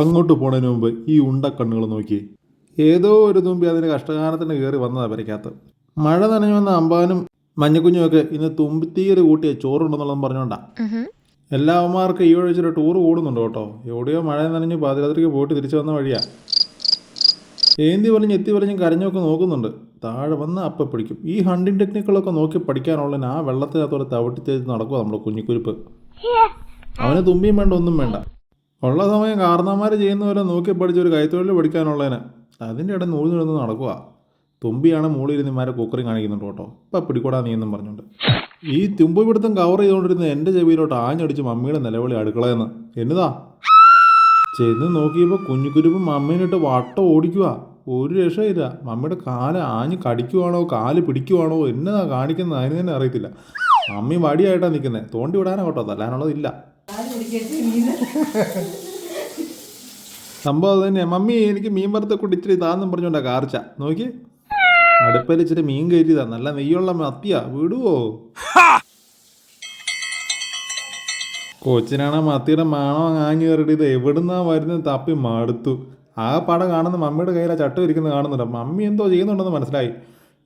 അങ്ങോട്ട് പോണതിന് മുമ്പ് ഈ ഉണ്ട കണ്ണുകൾ നോക്കി. ഏതോ ഒരു തുമ്പി അതിന് കഷ്ടകാലത്തിന് കയറി വന്നതാണ് വരയ്ക്കകത്ത് മഴ നനഞ്ഞു വന്ന അമ്പാനും മഞ്ഞക്കുഞ്ഞുമൊക്കെ ഇന്ന് തുമ്പിത്തീര് കൂട്ടിയ ചോറുണ്ടെന്നുള്ളതും പറഞ്ഞോണ്ടാ. എല്ലാ അമ്മമാർക്കും ഈ ഒഴിച്ചൊരു ടൂർ കൂടുന്നുണ്ട് കേട്ടോ. എവിടെയോ മഴ നനഞ്ഞ് പാതിരാത്രിക്ക് പോയിട്ട് തിരിച്ചു വന്ന വഴിയാ. ഏന്തി വലിഞ്ഞ് എത്തി വലിഞ്ഞും കരഞ്ഞൊക്കെ നോക്കുന്നുണ്ട്. താഴെ വന്ന് അപ്പം പിടിക്കും. ഈ ഹണ്ടിങ് ടെക്നിക്കുകളൊക്കെ നോക്കി പഠിക്കാനുള്ള ആ വെള്ളത്തിനകത്തോടെ തവിട്ടി തേച്ച് നടക്കുക നമ്മുടെ കുഞ്ഞിക്കുരുപ്പ്. അവന് തുമ്പിയും വേണ്ട ഒന്നും വേണ്ട. ഉള്ള സമയം കാരണന്മാർ ചെയ്യുന്നവരെ നോക്കി പഠിച്ച ഒരു കൈത്തൊഴിൽ പഠിക്കാനുള്ളതിന് അതിന്റെ ഇടയിൽ നൂൽ നിന്ന് നടക്കുക തുമ്പിയാണ് മൂളിയിരുന്ന് ഇമാരെ കുക്കറി കാണിക്കുന്നുണ്ട് കേട്ടോ. ഇപ്പം പിടിക്കൂടാ നീ എന്നും പറഞ്ഞുകൊണ്ട്. ഈ തുമ്പി പിടുത്തം കവർ ചെയ്തുകൊണ്ടിരുന്ന എന്റെ ചെവിയിലോട്ട് ആഞ്ഞടിച്ച് മമ്മിയുടെ നിലവിളി അടുക്കളയെന്ന് എന്നതാ? ചെന്ന് നോക്കിയപ്പോൾ കുഞ്ഞുകുരുപ്പും മമ്മീനിട്ട് വട്ടം ഓടിക്കുക ഒരു രക്ഷയില്ല. മമ്മിയുടെ കാൽ ആഞ്ഞ് കടിക്കുവാണോ കാൽ പിടിക്കുവാണോ എന്നതാ കാണിക്കുന്നത് അതിന് തന്നെ അറിയത്തില്ല. മമ്മി വടിയായിട്ടാണ് നിൽക്കുന്നത് തോണ്ടി വിടാനോ കേട്ടോ തല്ലാനുള്ളതില്ല. സംഭവം അത് തന്നെയാ. മമ്മി എനിക്ക് മീൻ വറുത്ത ഇച്ചിരി താന്നും പറഞ്ഞോണ്ടാ കാർച്ച. നോക്കി. അടുപ്പയിൽ ഇച്ചിരി മീൻ കയറ്റിയതാ. നല്ല നെയ്യുള്ള മത്തിയാ. വിടുവോ? കൊച്ചിനാണ് മത്തിയുടെ മാണോ ആഞ്ഞു കയറിയത്. എവിടുന്നാ വരുന്നത്? തപ്പി മടുത്തു. ആ പടം കാണുന്ന മമ്മിയുടെ കയ്യിലെ ചട്ട ഇരിക്കുന്നത് കാണുന്നുണ്ട്. മമ്മി എന്തോ ചെയ്യുന്നുണ്ടെന്ന് മനസ്സിലായി.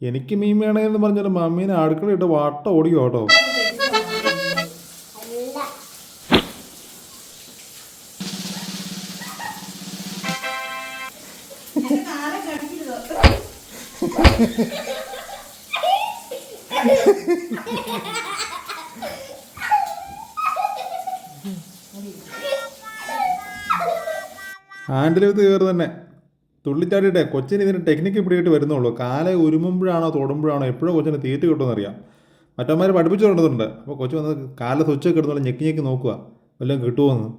എനിക്ക് മീൻ വേണേന്ന് പറഞ്ഞാൽ മമ്മീനെ അടുക്കള ഇട്ട് വട്ട ഓടിക്കും കേട്ടോ. ഹാൻഡിൽ കയറി തന്നെ. തുള്ളിച്ചാടിയിട്ടെ കൊച്ചിന് ഇതിന് ടെക്നിക്ക് പിടിയിട്ട് വരുന്നുള്ളൂ. കാലെ ഉരുമുമ്പോഴാണോ തൊടുമ്പോഴാണോ എപ്പോഴും കൊച്ചിന് തീറ്റ് കിട്ടുമെന്ന് അറിയാം. മറ്റന്മാർ പഠിപ്പിച്ചു കൊണ്ടിട്ടുണ്ട്. അപ്പോൾ കൊച്ചു വന്ന് കാലെ സ്വിച്ചൊക്കെ ഇടുന്നുള്ള ഞെക്കി ഞെക്കി നോക്കുക വല്ലതും കിട്ടുമെന്ന്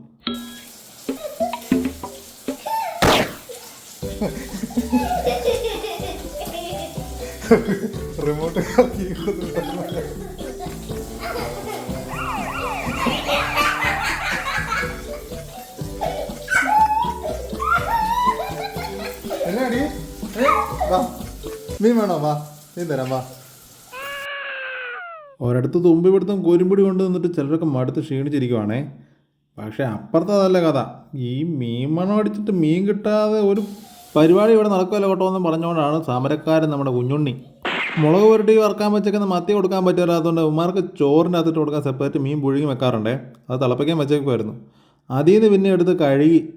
റിമോട്ട് മീൻ വേണോ? വാ. മീൻ തരാം വാ. ഒരിടത്ത് തുമ്പി പിടുത്തം കോരുംപിടി കൊണ്ട് നിന്നിട്ട് ചിലരൊക്കെ മടുത്ത് ക്ഷീണിച്ചിരിക്കുവാണേ. പക്ഷേ അപ്പുറത്തെ അതല്ല കഥ. ഈ മീൻ മണം അടിച്ചിട്ട് മീൻ കിട്ടാതെ ഒരു പരിപാടി ഇവിടെ നടക്കുമല്ലോ കേട്ടോ എന്ന് പറഞ്ഞുകൊണ്ടാണ് സമരക്കാരൻ നമ്മുടെ കുഞ്ഞുണ്ണി. മുളക് പുരട്ടി വറക്കാൻ വെച്ചേക്കുന്ന മത്തി കൊടുക്കാൻ പറ്റാത്തതുകൊണ്ട് ഉമ്മാർക്ക് ചോറിന്റെ അകത്തിട്ട് കൊടുക്കാൻ സെപ്പറേറ്റ് മീൻ പുഴുങ്ങി വെക്കാറുണ്ടേ. അത് തിളപ്പിക്കാൻ വെച്ചേക്കുമായിരുന്നു അതിൽ നിന്ന് പിന്നെ എടുത്ത് കഴുകി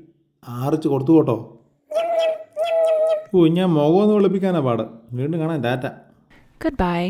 ആറിച്ച് കൊടുത്തു കേട്ടോ. ഓ ഞാൻ മുഖമൊന്ന് വെളുപ്പിക്കാനാ പാട് വീണ്ടും കാണാൻ ഡാറ്റ Goodbye.